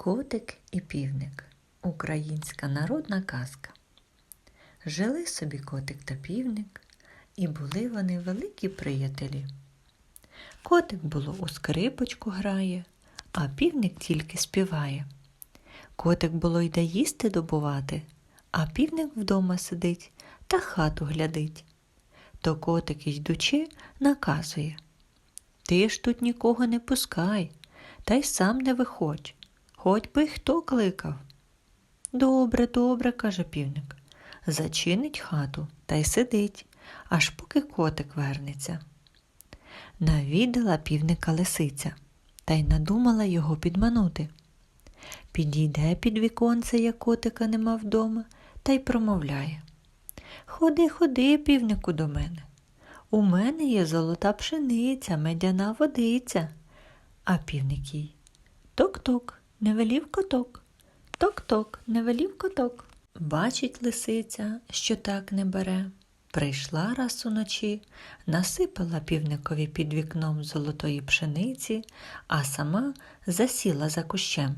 Котик і півник. Українська народна казка. Жили собі котик та півник, і були вони великі приятелі. Котик було у скрипочку грає, а півник тільки співає. Котик було йде їсти добувати, а півник вдома сидить та хату глядить. То котик, йдучи, наказує Ти ж тут нікого не пускай, та й сам не виходь, хоч би хто кликав. Добре, добре, каже півник. Зачинить хату та й сидить, аж поки котик вернеться. Навідала півника лисиця та й надумала його підманути. Підійде під віконце, як котика нема вдома, та й промовляє Ходи, ходи, півнику, до мене. У мене є золота пшениця, медяна водиця. А півник їй Ток-ток, не велів коток. Ток-ток, не велів коток. Бачить лисиця, що так не бере. Прийшла раз уночі, насипала півникові під вікном золотої пшениці, а сама засіла за кущем.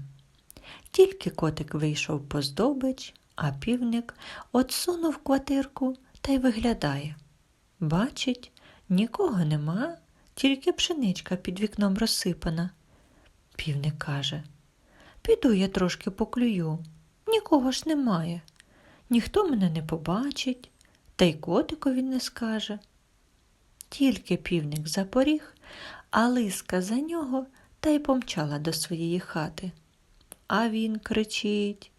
Тільки котик вийшов по здобич, а півник отсунув квартирку та й виглядає. Бачить, нікого нема, тільки пшеничка під вікном розсипана. Півник каже Піду я трошки поклюю, нікого ж немає. Ніхто мене не побачить, та й котикові не скаже. Тільки півник запоріг, а лиска за нього та й помчала до своєї хати. А він кричить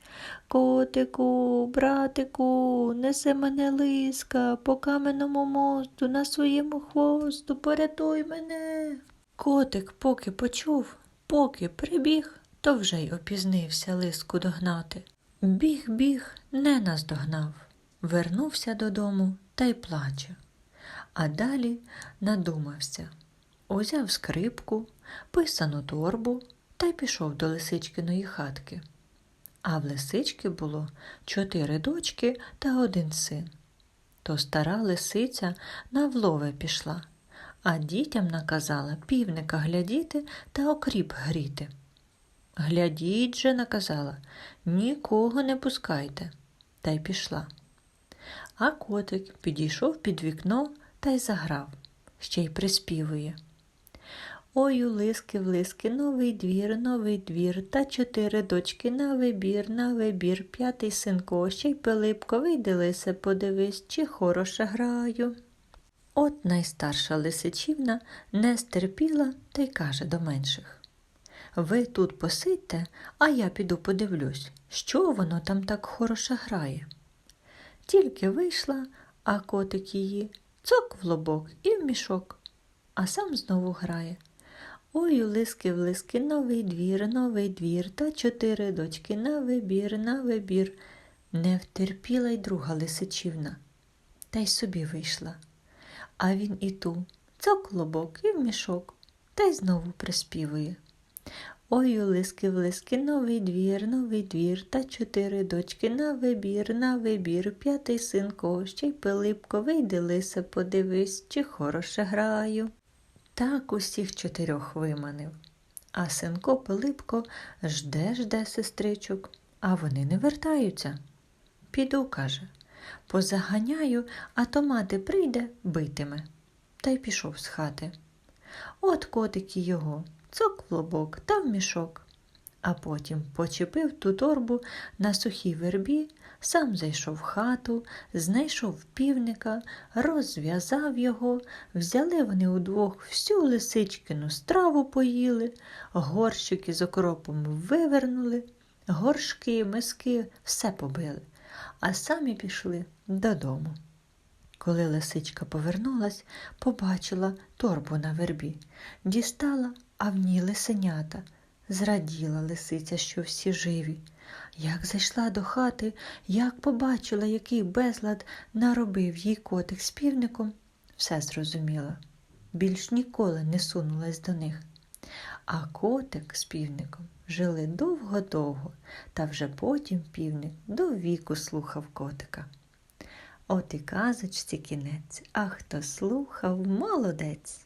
Котику, братику, несе мене лиска по каменному мосту на своєму хвосту, порятуй мене. Котик поки почув, поки прибіг, то вже й опізнився лиску догнати. Біг, біг, не наздогнав, вернувся додому та й плаче. А далі надумався, узяв скрипку, писану торбу та й пішов до лисичкиної хатки. А в лисички було чотири дочки та один син. То стара лисиця на влове пішла, а дітям наказала півника глядіти та окріп гріти. Глядіть же, наказала, нікого не пускайте, та й пішла. А котик підійшов під вікно та й заграв, ще й приспівує. Ой, у лиски в лиски, новий двір, новий двір, та чотири дочки на вибір, на вибір, п'ятий синко, ще й Пилипко, вийди лисе, подивись, чи хороше граю. От найстарша лисичівна не стерпіла та й каже до менших ви тут посидьте, а я піду подивлюсь, що воно там так хороше грає. Тільки вийшла, а котик її цок в лобок і в мішок, а сам знову грає. Ой, лиски в лиски, новий двір, новий двір, та чотири дочки на вибір, на вибір. Не втерпіла й друга лисичівна, та й собі вийшла. А він і ту цок лобок і в мішок, та й знову приспівує. Ой, у лиски в лиски, новий двір, новий двір, та чотири дочки на вибір, на вибір, п'ятий синко, ще й Пилипко, вийди лисе, подивись, чи хороше граю. Так усіх чотирьох виманив. А синко Пилипко жде, жде сестричок, а вони не вертаються. Піду, каже, позаганяю, а то мати прийде, битиме. Та й пішов з хати. От котики його цок в лобок та в мішок. А потім почепив ту торбу на сухій вербі, сам зайшов в хату, знайшов півника, розв'язав його, взяли вони удвох всю лисичкину страву поїли, горщики з окропом вивернули, горшки, миски все побили, а самі пішли додому. Коли лисичка повернулась, побачила торбу на вербі, дістала, а в ній лисенята. Зраділа лисиця, що всі живі. Як зайшла до хати, як побачила, який безлад наробив їй котик з півником, все зрозуміла. Більш ніколи не сунулась до них. А котик з півником жили довго-довго, та вже потім півник до віку слухав котика. От і казочці кінець, а хто слухав, молодець.